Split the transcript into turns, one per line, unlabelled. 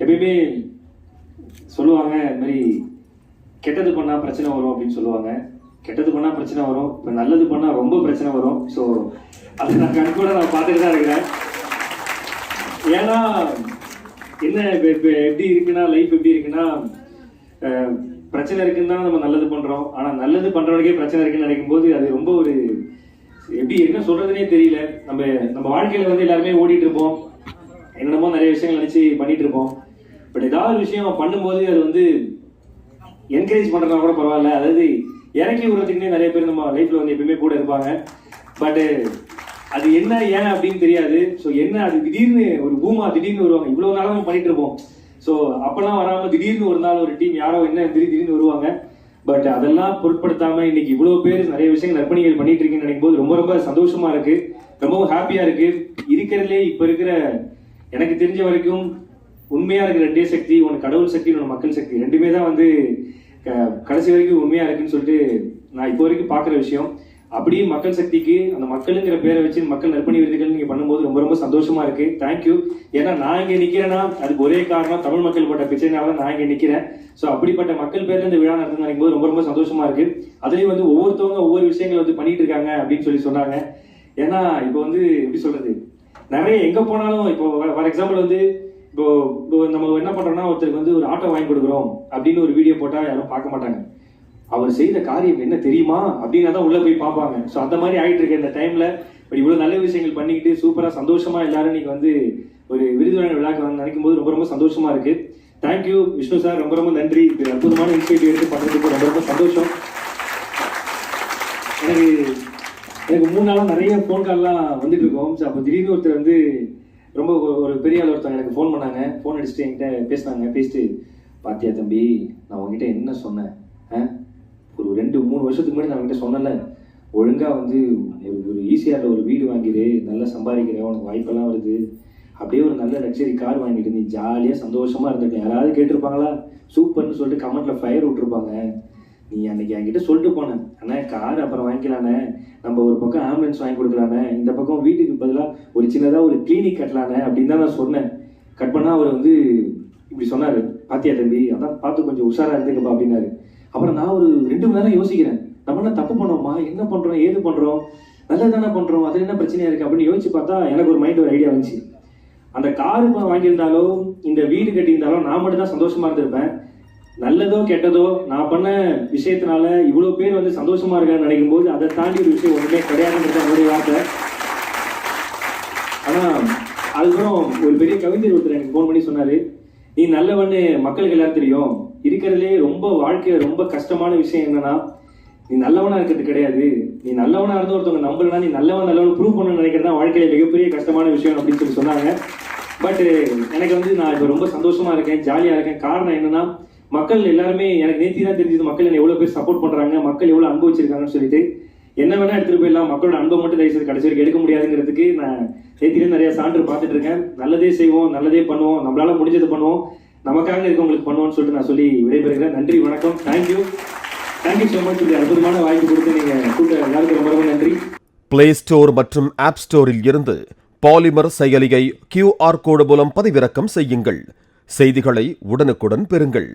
எப்பயுமே சொல்லுவாங்க இந்த மாதிரி கெட்டது பண்ணால் பிரச்சனை வரும் அப்படின்னு சொல்லுவாங்க. கெட்டது பண்ணால் பிரச்சனை வரும். இப்போ நல்லது பண்ணால் ரொம்ப பிரச்சனை வரும். ஸோ அது நான் கண்கூட நான் பார்த்துட்டு தான் இருக்கிறேன். ஏன்னா என்ன இப்போ இப்போ எப்படி இருக்குன்னா லைஃப் எப்படி இருக்குன்னா பிரச்சனை இருக்குன்னு தான் நம்ம நல்லது பண்ணுறோம் ஆனால் நல்லது பண்ணுறவனுக்கே பிரச்சனை இருக்குன்னு நினைக்கும் போது அது ரொம்ப ஒரு எப்படி என்ன சொல்கிறதுனே தெரியல. நம்ம நம்ம வாழ்க்கையில் வந்து எல்லாருமே ஓடிட்டு இருப்போம். என்னென்னமோ நிறைய விஷயங்கள் நினச்சி பண்ணிட்டு இருப்போம். பட் ஏதாவது ஒரு விஷயம் பண்ணும்போது அது வந்து என்கரேஜ் பண்றதா கூட பரவாயில்ல. அதாவது இறக்கி விடுறதுக்குன்னே நிறைய பேர் நம்ம லைஃப்பில் வந்து எப்பயுமே கூட இருப்பாங்க. பட்டு அது என்ன ஏன் அப்படின்னு தெரியாது. ஸோ என்ன அது திடீர்னு ஒரு பூமா திடீர்னு வருவாங்க. இவ்வளோ நாளா நம்ம பண்ணிட்டு இருப்போம். ஸோ அப்பெல்லாம் வராமல் திடீர்னு ஒரு நாள் ஒரு டீம் யாரோ என்ன திடீர் திடீர்னு வருவாங்க. பட் அதெல்லாம் பொருட்படுத்தாம இன்னைக்கு இவ்வளோ பேர் நிறைய விஷயங்கள் நற்பணிகள் பண்ணிட்டு இருக்கீங்கன்னு நினைக்கும் போது ரொம்ப ரொம்ப சந்தோஷமா இருக்கு. ரொம்பவும் ஹாப்பியா இருக்கு. இருக்கிறதுலே இப்போ இருக்கிற எனக்கு தெரிஞ்ச வரைக்கும் உண்மையா இருக்கிற ரெண்டே சக்தி ஒன்று கடவுள் சக்தி ஒன்று மக்கள் சக்தி ரெண்டுமே தான் வந்து க- கடைசி வரைக்கும் உண்மையா இருக்குன்னு சொல்லிட்டு நான் இப்போ வரைக்கும் பார்க்குற விஷயம். அப்படியே மக்கள் சக்திக்கு அந்த மக்களுங்கிற பேரை வச்சு மக்கள் நற்பணி விருதுகள் நீங்க பண்ணும்போது ரொம்ப ரொம்ப சந்தோஷமா இருக்கு. தேங்க்யூ ஏன்னா நான் இங்க நிக்கிறேன்னா அதுக்கு ஒரே காரணம் தமிழ் மக்கள் பட்ட பிரச்சனைனால தான் நான் இங்க நிக்கிறேன். ஸோ அப்படிப்பட்ட மக்கள் பேர்ல இந்த விழா நடந்து நினைக்கும் போது ரொம்ப ரொம்ப சந்தோஷமா இருக்கு. அதுலயும் வந்து ஒவ்வொருத்தவங்க ஒவ்வொரு விஷயங்கள் வந்து பண்ணிட்டு இருக்காங்க அப்படின்னு சொல்லி சொன்னாங்க. ஏன்னா இப்போ வந்து எப்படி சொல்றது? நிறைய எங்க போனாலும் இப்போ ஃபார் எக்ஸாம்பிள் வந்து இப்போ இப்போ நம்ம என்ன பண்ணுறோம்னா ஒருத்தருக்கு வந்து ஒரு ஆட்டோ வாங்கி கொடுக்குறோம் அப்படின்னு ஒரு வீடியோ போட்டால் யாரும் பார்க்க மாட்டாங்க. அவர் செய்த காரியம் என்ன தெரியுமா? அப்படின்னு தான் உள்ளே போய் பார்ப்பாங்க. ஸோ அந்த மாதிரி ஆகிட்டு இருக்க இந்த டைமில் இப்போ இவ்வளோ நல்ல விஷயங்கள் பண்ணிக்கிட்டு சூப்பராக சந்தோஷமாக எல்லாரும் நீங்க வந்து ஒரு விருது விழாக்கு வந்து நினைக்கும் போது ரொம்ப ரொம்ப சந்தோஷமாக இருக்குது தேங்க்யூ விஷ்ணு சார் ரொம்ப ரொம்ப நன்றி. இது அற்புதமான இனிஷியேட்டிவ் எடுத்து பண்ணுறதுக்கு ரொம்ப ரொம்ப சந்தோஷம். எனக்கு எனக்கு மூணு நாளாக நிறைய ஃபோன் கால்லாம் வந்துட்டு இருக்கோம். ஸோ அப்போ திடீர்னு ஒருத்தர் வந்து ரொம்ப ஒரு- பெரிய ஆள் ஒருத்தவங்க எனக்கு ஃபோன் பண்ணாங்க. ஃபோன் அடிச்சுட்டு என்கிட்ட பேசினாங்க. பேசிட்டு பாத்தியா தம்பி நான் உங்ககிட்ட என்ன சொன்னேன்? ஆ? ஒரு ரெண்டு மூணு வருஷத்துக்கு முன்னாடி நான் உங்ககிட்ட சொன்னேன்ல. ஒழுங்காக வந்து ஒரு ஒரு ஈஸியாக ஒரு வீடு வாங்கிடு நல்லா சம்பாதிக்கிற. உனக்கு வாய்ப்பெல்லாம் வருது. அப்படியே ஒரு நல்ல லக்ஸரி கார் வாங்கிட்டு நீ ஜாலியாக சந்தோஷமாக இருந்துட்டு யாராவது கேட்டிருப்பாங்களா? சூப்பர்னு சொல்லிட்டு கமெண்ட்டில் ஃபயர் விட்டுருப்பாங்க. நீ அன்னைக்கு என்கிட்ட சொல்லிட்டு போனேன் அண்ணா கார் அப்புறம் வாங்கிக்கலானே நம்ம ஒரு பக்கம் ஆம்புலன்ஸ் வாங்கி கொடுக்கலானே இந்த பக்கம் வீட்டுக்கு பதிலாக ஒரு சின்னதாக ஒரு கிளினிக் கட்டலானே அப்படின்னு தான் நான் சொன்னேன். கட் பண்ணால் அவர் வந்து இப்படி சொன்னார் பாத்தியா தம்பி அதான் பார்த்து கொஞ்சம் உஷாராக இருந்துக்கப்பா அப்படின்னாரு. அப்புறம் நான் ஒரு ரெண்டு மணி நேரம் யோசிக்கிறேன். நம்ம என்ன தப்பு பண்ணோமா? என்ன பண்ணுறோம் ஏது பண்ணுறோம் நல்லது தானே பண்ணுறோம் அதில் என்ன பிரச்சனையாக இருக்குது அப்படின்னு யோசிச்சு பார்த்தா எனக்கு ஒரு மைண்ட் ஒரு ஐடியா வந்துச்சு. அந்த கார் வாங்கியிருந்தாலோ இந்த வீடு கட்டியிருந்தாலோ நான் மட்டும் தான் சந்தோஷமாக இருந்திருப்பேன். நல்லதோ கெட்டதோ நான் பண்ண விஷயத்தினால இவ்வளோ பேர் வந்து சந்தோஷமா இருக்கான்னு நினைக்கும் போது அதை தாண்டி ஒரு விஷயம் ஒன்றுமே கிடையாதுன்றது என்னுடைய வார்த்தை. ஆனால் அதுக்கப்புறம் ஒரு பெரிய கவிஞர் ஒருத்தர் எனக்கு ஃபோன் பண்ணி சொன்னார் நீ நல்லவன்னு மக்களுக்கு எல்லாரும் தெரியும். இருக்கிறதுலே ரொம்ப வாழ்க்கையை ரொம்ப கஷ்டமான விஷயம் என்னன்னா நீ நல்லவனா இருக்கிறது கிடையாது. நீ நல்லவனா இருந்து ஒருத்தவங்க நம்பலனா நீ நல்லவன் நல்லவன் ப்ரூவ் பண்ணணும்னு நினைக்கிறதா தான் வாழ்க்கையில மிகப்பெரிய கஷ்டமான விஷயம் அப்படின்னு சொல்லி சொன்னாங்க. பட் எனக்கு வந்து நான் இப்போ ரொம்ப சந்தோஷமா இருக்கேன் ஜாலியா இருக்கேன். காரணம் என்னன்னா மக்கள் எல்லாருமே எனக்கு நேத்தி தான் தெரிஞ்சது மக்கள் என்ன எவ்வளவு பேர் சப்போர்ட் பண்றாங்க மக்கள் எவ்வளவு அனுபவிச்சிருக்காங்கன்னு சொல்லிட்டு என்ன வேணா எடுத்துட்டு போயிடலாம். மக்களோட அன்பை மட்டும் தயவுசெய்து கடைசி வரைக்கும் எடுக்க முடியாதுங்கிறதுக்கு நான் நேத்திலே நிறைய சான்று பார்த்துட்டு இருக்கேன். நல்லதே செய்வோம் நல்லதே பண்ணுவோம் நம்மளால முடிஞ்சது பண்ணுவோம் நமக்காக இருக்கவங்களுக்கு பண்ணுவோம்னு சொல்லிட்டு நான் சொல்லி விடைபெறுகிறேன். நன்றி வணக்கம். தேங்க்யூ தேங்க்யூ ஸோ மச் இப்படி அற்புதமான வாய்ப்பு கொடுத்து நீங்க கூட்ட எல்லாருக்கும் ரொம்ப ரொம்ப நன்றி.
பிளே ஸ்டோர் மற்றும் ஆப் ஸ்டோரில் இருந்து பாலிமர் செயலியை கியூஆர் கோடு மூலம் பதிவிறக்கம் செய்யுங்கள். செய்திகளை உடனுக்குடன் பெறுங்கள்.